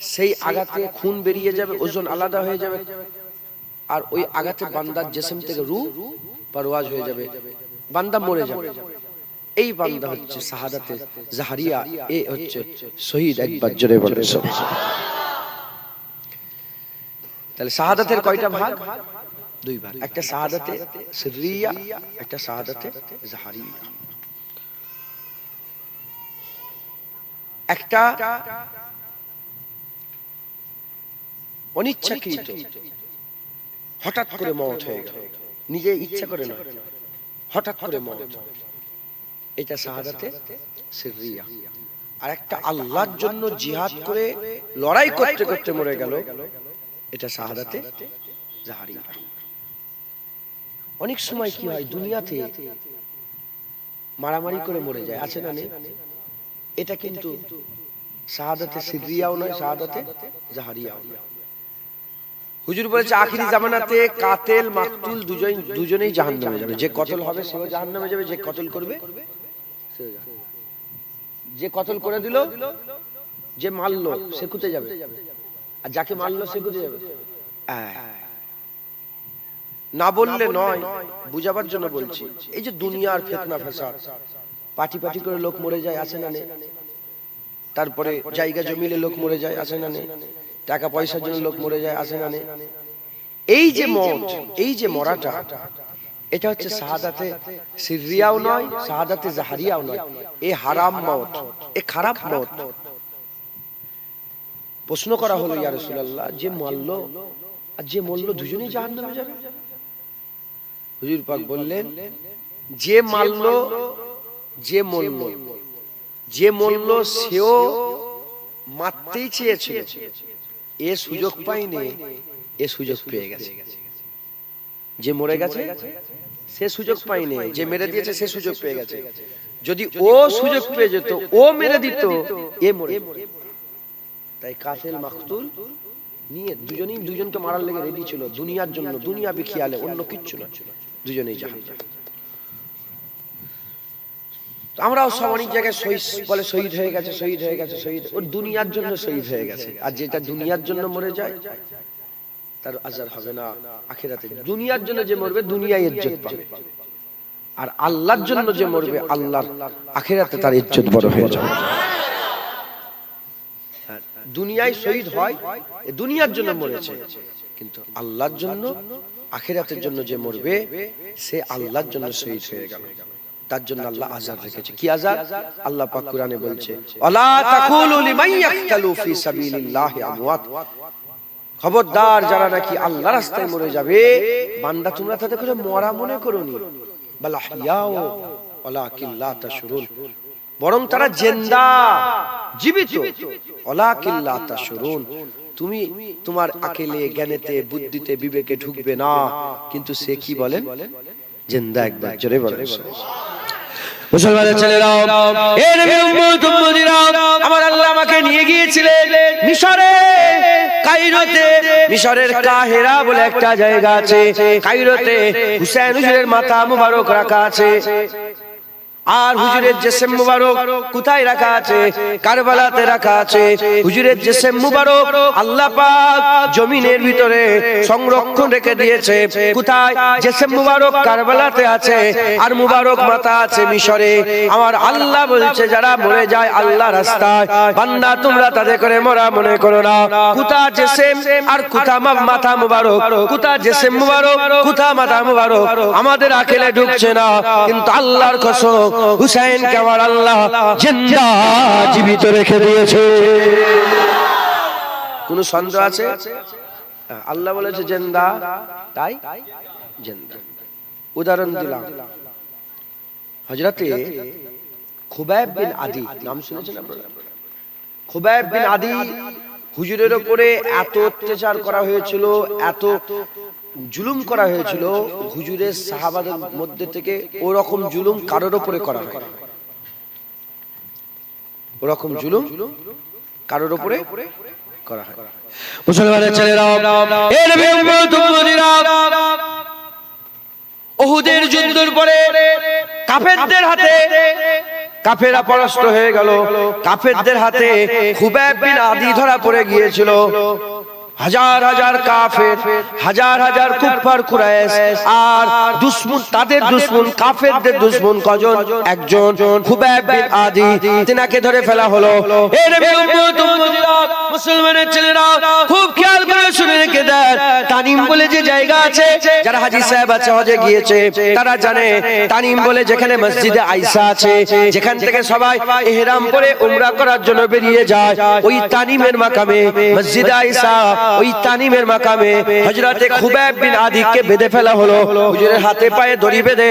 সেই আঘাতে খুন বেরিয়ে যাবে, ওজন আলাদা হয়ে যাবে। আর ওই আঘাতে বান্দার জেসেম থেকে রু পারওয়াজ হয়ে যাবে। বান্দা মরে যাবে। এই বান্দা হচ্ছে শাহাদাতে জাহারিয়া, এ হচ্ছে শহীদ একবার জোরে বলে তাহলে শাহাদাতের কয়টা ভাগ? দুই ভাগ। একটা শাহাদাতে সিররিয়া একটা শাহাদাতে জাহারিয়া। একটা অনিচ্ছাকৃত। হঠাৎ করে মত হয়ে গেল। নিজে ইচ্ছা করে না হঠাৎ করে মত। এটা শাহাদাতে সিররিয়া। আর একটা আল্লাহর জন্য জিহাদ করে লড়াই করতে করতে মরে গেল। এটা শাহাদাতে জাহারিয়া। অনেক সময় কি হয়, দুনিয়াতে মারামারি করে মরে যায়। আছে না এটা কিন্তু শাহাদাতে সিরিয়াও নয়, শাহাদাতে জাহারিয়াও নয়। হুজুর বলেছে আখিরি জামানাতে কাতেল, মাকতুল দুজন দুজনেই জাহান্নামে যাবে। যে কতল হবে সেও জাহান্নামে যাবে, যে কতল করবে যে কতল করে দিল, যে মারলো, সে কুতে যাবে। আর যাকে মারলো, সে কুতে যাবে। হ্যাঁ। না বললে নয়, বুঝাবার জন্য বলছি। এই যে দুনিয়ার ফেতনা ফেসাদ, পাটি পাটি করে লোক মরে যায়, আসে না নেই তারপরে জায়গা জমিলে লোক মরে যায়, আসে না নেই টাকা পয়সার জন্য লোক মরে যায় আছে না এই যে মত এই যে মরাটা এটা হচ্ছে শাহাদাতে সিরিয়াও নয় শাহাদাতে জাহারিয়াও নয়। এ হারাম মত এ খারাপ মত প্রশ্ন করা হলো ইয়া রাসূলুল্লাহ যে মারলো আর যে মরলো দুজনেই জাহান্নামে যাবে। হুজুর পাক বললেন যে মারলো যে মরলো যে মরলো সেও মারতেই চেয়েছিল। এ সুযোগ পায়নি, এ সুযোগ পেয়ে গেছে। যে মরে গেছে, সে সুযোগ পায়নি, যে মেরে দিয়েছে, সে সুযোগ পেয়ে গেছে। যদি ও সুযোগ পেয়ে যেত, ও মেরে দিত, এ মরে তাই কাতেল মাকতুল নিয়ে দুজনেই, দুজনকে মারার লেগে রেডি ছিল। দুনিয়ার জন্য দুনিয়া বিখিয়ালে অন্য কিচ্ছু না দুজনেই জাহান আমরাও সব অনেক জায়গায় শহীদ বলে শহীদ হয়ে গেছে শহীদ হয়ে গেছে শহীদ ওর দুনিয়ার জন্য শহীদ হয়ে গেছে। আর যেটা দুনিয়ার জন্য মরে যায় তার আজার হবে না আখেরাতে দুনিয়ার জন্য যে মরবে দুনিয়ায় ইজ্জত পাবে। আর আল্লাহর জন্য যে মরবে আল্লাহর আখেরাতে তার ইজ্জত বড় হয়ে যাবে। দুনিয়ায় শহীদ হয় এ দুনিয়ার জন্য মরেছে। কিন্তু আল্লাহর জন্য আখেরাতের জন্য যে মরবে সে আল্লাহর জন্য শহীদ হয়ে গেল। তার জন্য আল্লাহ আজাদ রেখেছে। কি আজাদ আল্লাহ পাক কোরআনে বলছে ওয়ালা তাকুলু লিমান ইয়াকতালু ফি সাবিলিল্লাহি আমওয়াত। খবরদার যারা নাকি আল্লাহ রাস্তায় মরে যাবে বান্দা তোমরা তাদের করে মরা মনে করোনি বাল আহইয়াও ওয়ালাকিন লা তাশউরুন বরং তারা জেন্দা জীবিত। ওয়ালাকিন লা তাশউরুন তুমি তোমার আকেলে জ্ঞানেতে বুদ্ধিতে বিবেকে ঢুকবে না। কিন্তু সে কি বলেন? জেন্দা একবার জোরে বলেন। মুসলমানের ছেলেরাও এর আমার আল্লাহ আমাকে নিয়ে গিয়েছিলেন মিশরে। কাইরোতে, মিশরের কাহেরা বলে একটা জায়গা আছে। কাইরোতে হুসেন হুজুরের মাথা মুবারক রাখা আছে। আর হুজুরের জেসেম মুবারক কোথায় রাখা আছে? কারবালাতে রাখা আছে। হুজুরের জেসেম মুবারক আল্লাহ পাক জমিনের ভিতরে সংরক্ষণ রেখে দিয়েছে। কোথায়? জেসেম মুবারক কারবালাতে আছে। আর মুবারক মাথা আছে মিশরে। আমার আল্লাহ বলছে যারা মরে যায় আল্লাহ রাস্তায় বান্দা তোমরা তাদের করে মরা মনে করো না। কোথা জেসেম আর মা- মাথা মুবারক? কোথা জেসেম মুবারক? কোথা মাথা মুবারক? আমাদের আখেলে ঢুকছে না। কিন্তু আল্লাহর কসম হুসাইন আমার আল্লাহ জিন্দা জীবিত রেখে দিয়েছে। কোন সন্দেহ আছে? আল্লাহ বলেছে জেন্দা। তাই? জেন্দা। উদাহরণ দিলাম। হজরতে খুবাইব বিন আদি, নাম শুনেছেন খুবাইব বিন আদি হুজুরের ওপরে এত অত্যাচার করা হয়েছিল, এত জুলুম করা হয়েছিল হুজুরের সাহাবাদের মধ্যে থেকে ওরকম জুলুম কারোর ওপরে করা হয় ওরকম জুলুম কারোর ওপরে করা হয় মুসলমানের ছেলেরা ওহুদের যুদ্ধের পরে কাফেরদের হাতে কাফেরা পরাস্ত হয়ে গেল। কাফেরদের হাতে খুবাইব বিন আদি ধরা পড়ে গিয়েছিল। হাজার হাজার কাফের, হাজার হাজার কুফার কুরাইশ, আর দুশ্মন, তাদের দুশ্মন, কাফেরদের দুশ্মন কজন? একজন খুবাইব বিন আদি, তিনাকে ধরে ফেলা হলো। এ নবী উম্মত উম্মতিরা মুসলমানের ছেলেরা খুব খেয়াল করে শুনে রেখে দেন তানিম বলে যে জায়গা আছে, যারা হাজী সাহেব আছে, হজে গিয়েছে, তারা জানে তানিম বলে যেখানে মসজিদে আইসা আছে, যেখান থেকে সবাই ইহরাম পরে উমরা করার জন্য বেরিয়ে যায়। ওই তানিমের মাকামে, মসজিদে আইসা, ওই তানিমের মাকামে হযরতে খুবাইব বিন আদিকে বেঁধে ফেলা হলো। হুজুরের হাতে পায়ে দড়ি বেঁধে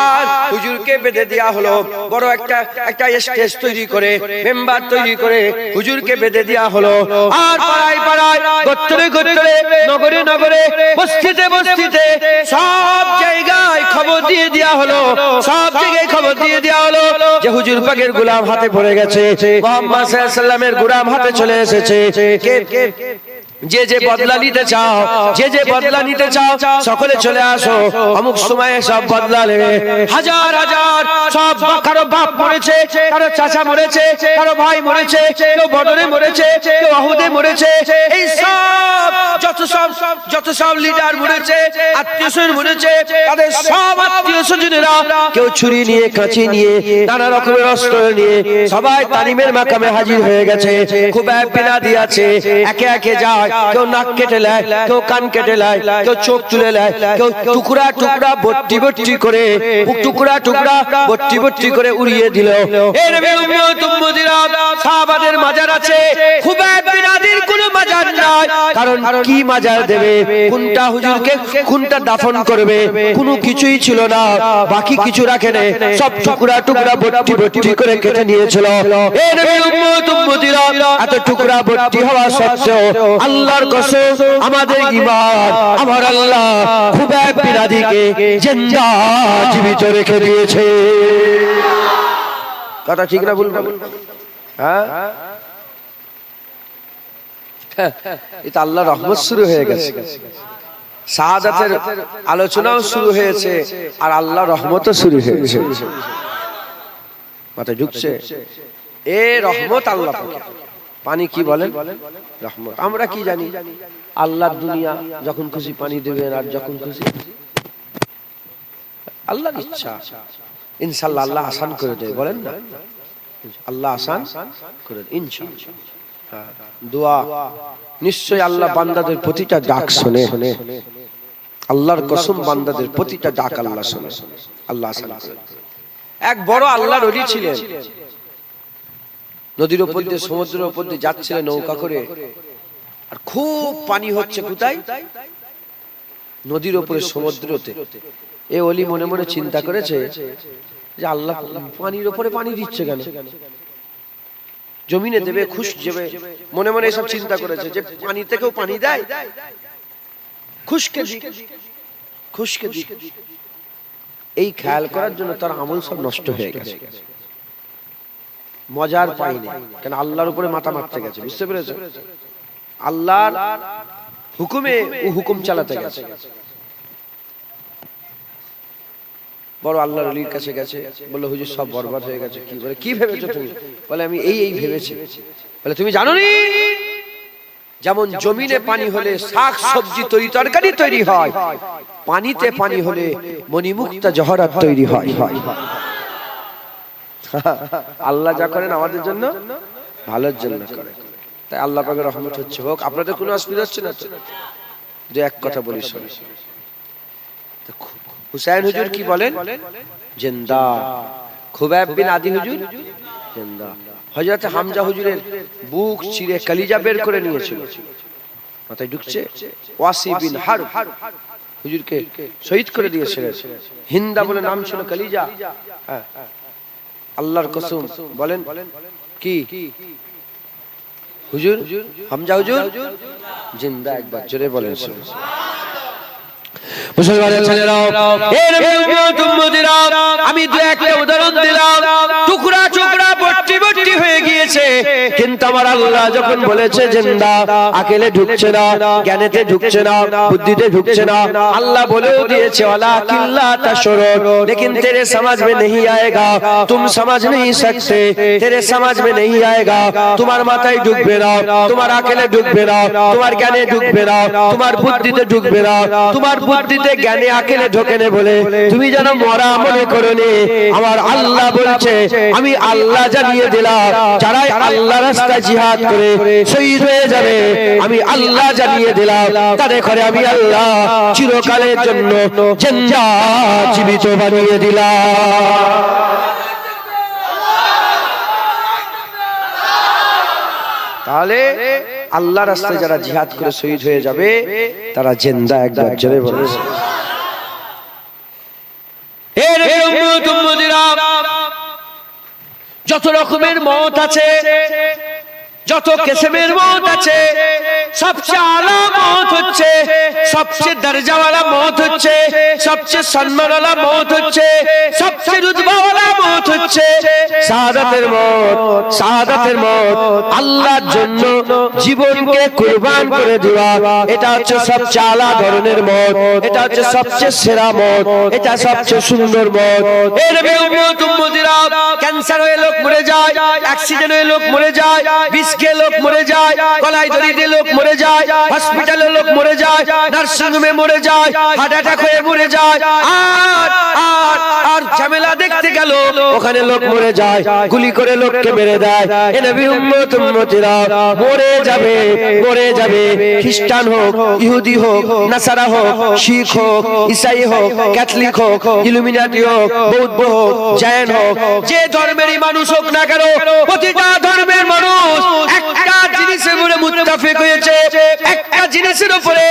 আর হুজুরকে বেঁধে দেয়া হলো। বড় একটা একটা স্টেজ তৈরি করে, মেম্বার তৈরি করে হুজুরকে বেঁধে দেয়া হলো। আর পাড়ায় পাড়ায়, গোত্রে গোত্রে, নগরে নগরে বস্তিতে বস্তিতে সব জায়গায় খবর দিয়ে দেওয়া হলো। সব জায়গায় খবর দিয়ে দেওয়া হলো যে হুজুর পাকের গোলাম হাতে পড়ে গেছে। মোহাম্মদ সাল্লামের গোলাম হাতে চলে এসেছে। কে কে? যে যে বদলা নিতে চাও যে যে বদলা নিতে চাও সকলে চলে আসো অমুক সময়ে সব বদলা নেবে হাজার হাজার সব কারও বাপ মরেছে কারও চাচা মরেছে কারও ভাই মরেছে কেউ বদরে মরেছে কেউ আহুদে মরেছে। এই সব যত সব যত সব লিডার মরেছে আত্মীয় স্বজন মরেছে তাদের সব আত্মীয় স্বজনেরা কেউ ছুরি নিয়ে কাঁচি নিয়ে নানা রকমের অস্ত্র নিয়ে সবাই তালিমের মাকামে হাজির হয়ে গেছে খুব এক বিনাদি আছে। একে একে যায় কেউ নাক কেটে নেয় কেউ কান কেটে নেয় কেউ চোখ তুলে নেয় কেউ টুকরা টুকরা বট্টি বট্টি করে টুকরা টুকরা বট্টি বট্টি করে উড়িয়ে দিল। সাহাবাদের মাজার আছে খুব এক বিনাদির কোনো মাজার নাই কারণ কি মাজার দেবে কোনটা হুজুরকে কোনটা দাফন করবে কোনো কিছুই ছিল না বাকি কিছু রাখে সব টুকরা টুকরা বট্টি বট্টি করে কেটে নিয়েছিল। এত টুকরা বট্টি হওয়া সত্ত্বেও আল্লাহর কসম আমাদের ঈমান আমার আল্লাহ খুব এক বিরাদিকে জিন্দা জীবিত রেখে দিয়েছে। কথা ঠিক না ভুল? হ্যাঁ? এটা আল্লাহ রহমত শুরু হয়ে গেছে। শাহাদাতের আলোচনাও শুরু হয়েছে আর আল্লাহ রহমতও শুরু হয়েছে। মাথায় ঢুকছে। এ রহমত আল্লাহ। পানি কি বলেন? রহমত। আমরা কি জানি? আল্লাহর দুনিয়া যখন খুশি পানি দেবেন আর যখন খুশি আল্লাহর ইচ্ছা। ইনশাল্লাহ আল্লাহ আসান করে দেবে বলেন না? আল্লাহ আসান করে দেবে ইনশাআল্লাহ। হ্যাঁ, দোয়া। নিশ্চয় আল্লাহ বান্দাদের প্রতিটা ডাক শোনে। আল্লাহর কসম বান্দাদের প্রতিটা ডাক আল্লাহ শোনে। আল্লাহ আসান এক বড় আল্লাহর অলি ছিলেন। নদীর উপর দিয়ে সমুদ্রের উপর দিয়ে যাচ্ছিলেন নৌকা করে। আর খুব পানি হচ্ছে কোথায়? নদীর উপরে সমুদ্রতে। এ অলি মনে মনে চিন্তা করেছে যে আল্লাহ পানির উপরে পানি দিচ্ছে কেন? জমিনে দেবে খুশ দেবে। মনে মনে এসব চিন্তা করেছে যে পানি থেকেও পানি দেয়? খুশকে দিক। খুশকে দিক। এই খেয়াল করার জন্য তার আমল সব নষ্ট হয়ে গেছে। মজার পাইনি, কেন আল্লাহর উপরে মাথা মারতে গেছে, বুঝতে পেরেছ? আল্লাহর হুকুমে ও হুকুম চালাতে গেছে। বড় আল্লাহর অলির কাছে গেছে, বলল, হুজুর, সব বরবাদ হয়ে গেছে। কি বলে, কি ভেবেছো তুমি? বলে, আমি এই এই ভেবেছি। বলে, তুমি জানো নি যেমন জমিনে পানি হলে শাক, সবজি তৈরি, তরকারি তৈরি হয়, পানিতে পানি হলে মণিমুক্তা জহরাত তৈরি হয় হয় হয়। আল্লাহ যা করেন আমাদের জন্য ভালোর জন্য করে তাই আল্লাহ পাকের রহমত হচ্ছে হোক। আপনাদের কোনো অসুবিধা হচ্ছে না তো? দু এক কথা বলি শোনো হুসাইন হুজুর কি বলেন? জিন্দা। খুবাইব বিন আদি হুজুর? জিন্দা। হযরত হামজা হুজুরের বুক চিরে কলিজা বের করে নিয়েছিল। মাথায় ঢুকছে ওয়াসি বিন হার হুজুরকে শহীদ করে দিয়েছিলেন। হিন্দা বলে নাম ছিল কলিজা। হ্যাঁ। আল্লাহর কসম। বলেন কি? হুজুর হামজা হুজুর? জিন্দা একবার জোরে বলেন। মুসলমানের ছেলেরাও আমি দু একটা উদাহরণ দিলাম। টুকরা টুকরা ভর্তি ভর্তি হয়ে গিয়েছে। কিন্তু আমার আল্লাহ যখন বলেছে জিন্দা আকেলে ঢুকছে না জ্ঞানেতে ঢুকছে না বুদ্ধিতে ঢুকছে না अल्लाह বলেও দিয়েছে ওয়ালা কিল্লা তাশরুর लेकिन तेरे समझ में नहीं आएगा तुम समझ नहीं सकते तेरे समझ में नहीं आएगा তোমার মাথায় ঢুকবে না তোমার আকেলে ঢুকবে না তোমার জ্ঞানে ঢুকবে না তোমার বুদ্ধিতে ঢুকবে না তোমার বুদ্ধিতে জ্ঞানে আকেলে ঢোকে না বলে তুমি যেন মরা মনে করনি আমার আল্লাহ বলছে আমি আল্লাহ জানিয়ে দিলাম যারাই আল্লাহ রাস্তায় জিহাদ করে শহীদ হয়ে যাবে। আমি আল্লাহ জানিয়ে দিলাম, তাদের ঘরে আমি আল্লাহ চিরকালের জন্য জীবিত বানিয়ে দিলাম। তাহলে আল্লাহ রাস্তায় যারা জিহাদ করে শহীদ হয়ে যাবে, তারা জেন্দা একবার জোরে এর যত রকমের মত আছে যত কেসেমের মত আছে সবচেয়ে আলা মত হচ্ছে সবচেয়ে দরজাওয়ালা মত হচ্ছে সবচেয়ে সম্মানওয়ালা মত হচ্ছে সবচেয়ে রুতবাওয়ালা মত হচ্ছে শাহাদাতের মত শাহাদাতের মত আল্লাহর জন্য জীবনকে কুরবান করে দেওয়া এটা হচ্ছে সবচেয়ে আলা ধরনের মত এটা হচ্ছে সবচেয়ে সেরা মত এটা সবচেয়ে সুন্দর মত। এর উম্মত উম্মতিরা ক্যান্সার হয়ে লোক মরে যায় অ্যাক্সিডেন্ট হয়ে লোক মরে যায় বিষ খেয়ে লোক মরে যায়, গলায় দড়ি দিয়ে লোক মরে যায় হসপিটালে লোক মরে যায় নার্সিং হোমে মরে যায় হার্ট অ্যাটাক হয়ে মরে যায়, আর আর আর ঝামেলা দেখতে গেল, ওখানে লোক মরে যায়, গুলি করে লোককে মেরে দেয়। এ নবী উম্মত, উম্মতিরা, মরে যাবে মরে যাবে। খ্রিস্টান হোক, ইহুদি হোক, নাসারা হোক, শিখ হোক, ইসাই হোক, ক্যাথলিক হোক, ইলুমিনাটি হোক, বৌদ্ধ হোক, জৈন হোক, যে ধর্মেরই মানুষ হোক না কেন, প্রতিটা ধর্মের মানুষ একটা জিনিসের উপরে মুত্তাফিক হয়েছে, একটা জিনিসের উপরে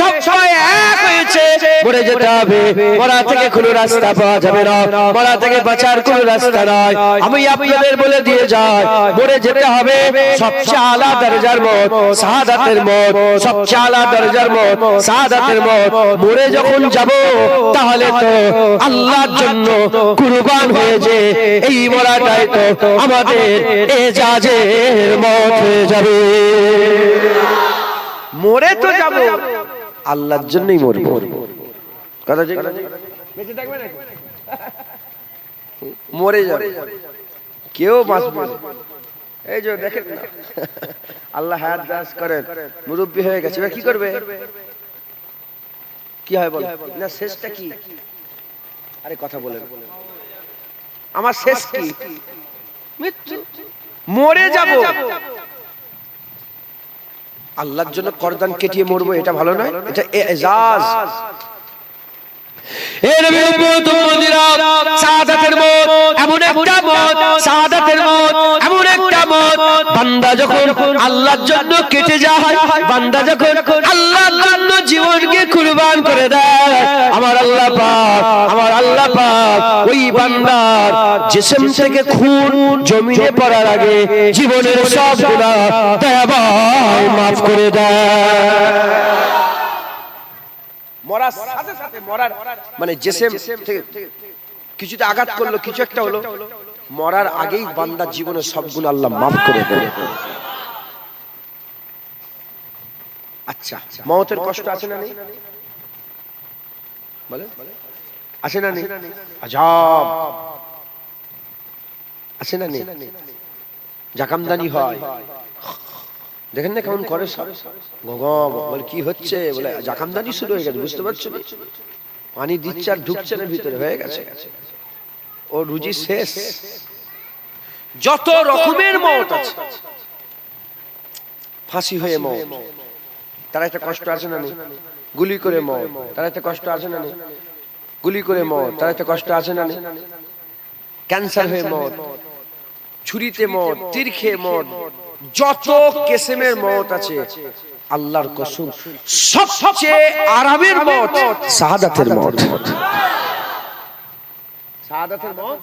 সব সময় এক হয়েছে। মরে যেতে হবে, মরা থেকে কোনো রাস্তা পাওয়া যাবে না, মরা থেকে বাঁচার কোনো রাস্তা নাই। আমি আপনাদের বলে দিয়ে যাই, মরে যেতে হবে, সবচেয়ে আলা দরজার মত শাহাদাতের মত, সবচেয়ে আলা দরজার মত শাহাদাতের মত। মরে যখন যাব, তাহলে তো আল্লাহর জন্য কুরবান হয়েছে। এই মরাটাই তো আমাদের এজাজের মত হয়ে যাবে। মরে তো যাব। আল্লাহর জন্যই মরবো। কথা বেঁচে থাকবে নাকি? মরে যাবে। কেউ বাঁচবে এই যে দেখেন না। আল্লাহ হায়াত দাস করেন। মুরব্বী হয়ে গেছে। এবার কি করবে? কি হয় বল? না শেষটা কি? আরে কথা বলেন। আমার শেষ কি? মৃত্যু মরে যাব। আল্লাহর জন্য করদান কেটিয়ে মরবো, এটা ভালো নয়, এটা এজাজ। এ নবী উম্মত উম্মতিরা শাহাদাতের মত, এমন একটা মত শাহাদাতের মত এমন একটা মত বান্দা যখন আল্লাহর জন্য কেটে যায় বান্দা যখন আল্লাহর জন্য জীবনকে কুরবান করে দেয় আমার আল্লাহ পাক আমার আল্লাহ পাক ওই বান্দার জিসম থেকে খুন জমিনে পড়ার আগে জীবনের সব গুনাহ দয়াবায় মাফ করে দেয়। মরার সাথে সাথে মরার মানে জেসেম থেকে কিছুতে আঘাত করল কিছু একটা হলো। মরার আগেই বান্দার জীবনের সব গুণ আল্লাহ মাফ করে দেবে। আচ্ছা মমতের কষ্ট আছে না আছে না আজাব। আছে না নেই? জাকামদানি হয়। দেখেন না কেমন করে বলে কি হচ্ছে? বলে, জাকামদানি শুরু হয়ে গেছে, বুঝতে পারছ পানি দিচ্ছে আর ঢুকছে না, ভিতরে হয়ে গেছে। ও রুজি শেষ। যত রকমের মত আছে। ফাঁসি হয়ে মত তার একটা কষ্ট আছে না নেই গুলি করে মত তার একটা কষ্ট আছে না নেই গুলি করে মত তার একটা কষ্ট আছে না নেই ক্যান্সার হয়ে মত ছুরিতে মত তীর খেয়ে মত যত কেসেমের মত আছে। আল্লাহর কসম। সবচেয়ে আরামের মত। শাহাদাতের মত। শাহাদাতের মত?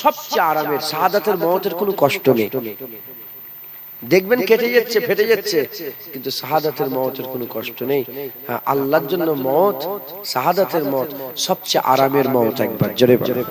সবচেয়ে আরামের শাহাদাতের মতের কোনো কষ্ট নেই। দেখবেন কেটে যাচ্ছে ফেটে যাচ্ছে। কিন্তু শাহাদাতের মতের কোনো কষ্ট নেই। হ্যাঁ আল্লাহর জন্য মত শাহাদাতের মত সবচেয়ে আরামের মত একবার জোরে বলো।